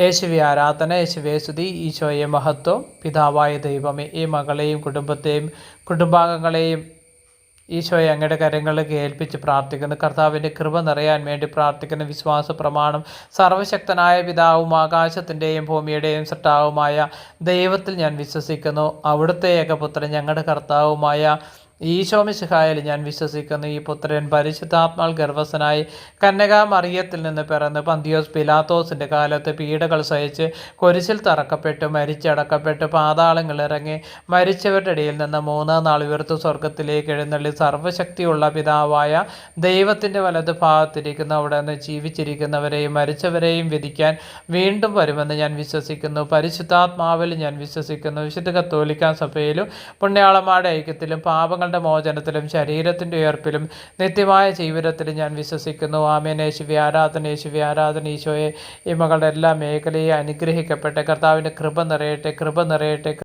യേശുവി ആരാധന യേശുവേ സ്തുതി ഈശോയെ മഹത്വം. പിതാവായ ദൈവമേ ഈ മകളെയും കുടുംബത്തെയും കുടുംബാംഗങ്ങളെയും ഈശോയെ അങ്ങയുടെ കരങ്ങളിലേക്ക് ഏൽപ്പിച്ച് പ്രാർത്ഥിക്കുന്നു. കർത്താവിന്റെ കൃപ നിറയാൻ വേണ്ടി പ്രാർത്ഥിക്കുന്ന. വിശ്വാസ പ്രമാണം സർവശക്തനായ പിതാവും ആകാശത്തിന്റെയും ഭൂമിയുടെയും സൃഷ്ടാവുമായ ദൈവത്തിൽ ഞാൻ വിശ്വസിക്കുന്നു. അവിടുത്തെ ഏകപുത്രൻ ഞങ്ങളുടെ കർത്താവുമായ ഈശോമിശിഹായിൽ ഞാൻ വിശ്വസിക്കുന്നു. ഈ പുത്രൻ പരിശുദ്ധാത്മാൾ ഗർഭസ്ഥനായി കന്യകാ മറിയത്തിൽ നിന്ന് പിറന്ന് പന്തിയോസ് പിലാത്തോസിന്റെ കാലത്ത് പീഡകൾ സഹിച്ച് കുരിശിൽ തറക്കപ്പെട്ടു മരിച്ചടക്കപ്പെട്ട് പാതാളങ്ങൾ ഇറങ്ങി മരിച്ചവരുടെ ഇടയിൽ നിന്ന് മൂന്നാം നാൾ ഉയർത്തു സ്വർഗത്തിലേക്ക് എഴുന്നള്ളി സർവശക്തിയുള്ള പിതാവായ ദൈവത്തിന്റെ വലത് ഭാഗത്തിരിക്കുന്ന അവിടെ നിന്ന് ജീവിച്ചിരിക്കുന്നവരെയും മരിച്ചവരെയും വിധിക്കാൻ വീണ്ടും വരുമെന്ന് ഞാൻ വിശ്വസിക്കുന്നു. പരിശുദ്ധാത്മാവിൽ ഞാൻ വിശ്വസിക്കുന്നു. വിശുദ്ധ കത്തോലിക്കാൻ സഭയിലും പുണ്യാളന്മാരുടെ ഐക്യത്തിലും പാപങ്ങൾ പാപങ്ങളുടെ മോചനത്തിലും ശരീരത്തിന്റെ ഉയർപ്പിലും നിത്യമായ ജീവിതത്തിലും ഞാൻ വിശ്വസിക്കുന്നു. ആമേനെ ശിവി ആരാധന യേശുവി ആരാധന ഈശോയെ. ഈ മകളുടെ എല്ലാ മേഖലയെ അനുഗ്രഹിക്കപ്പെട്ടെ കർത്താവിന്റെ കൃപ നിറയട്ടെ കൃപ നിറയട്ടെ.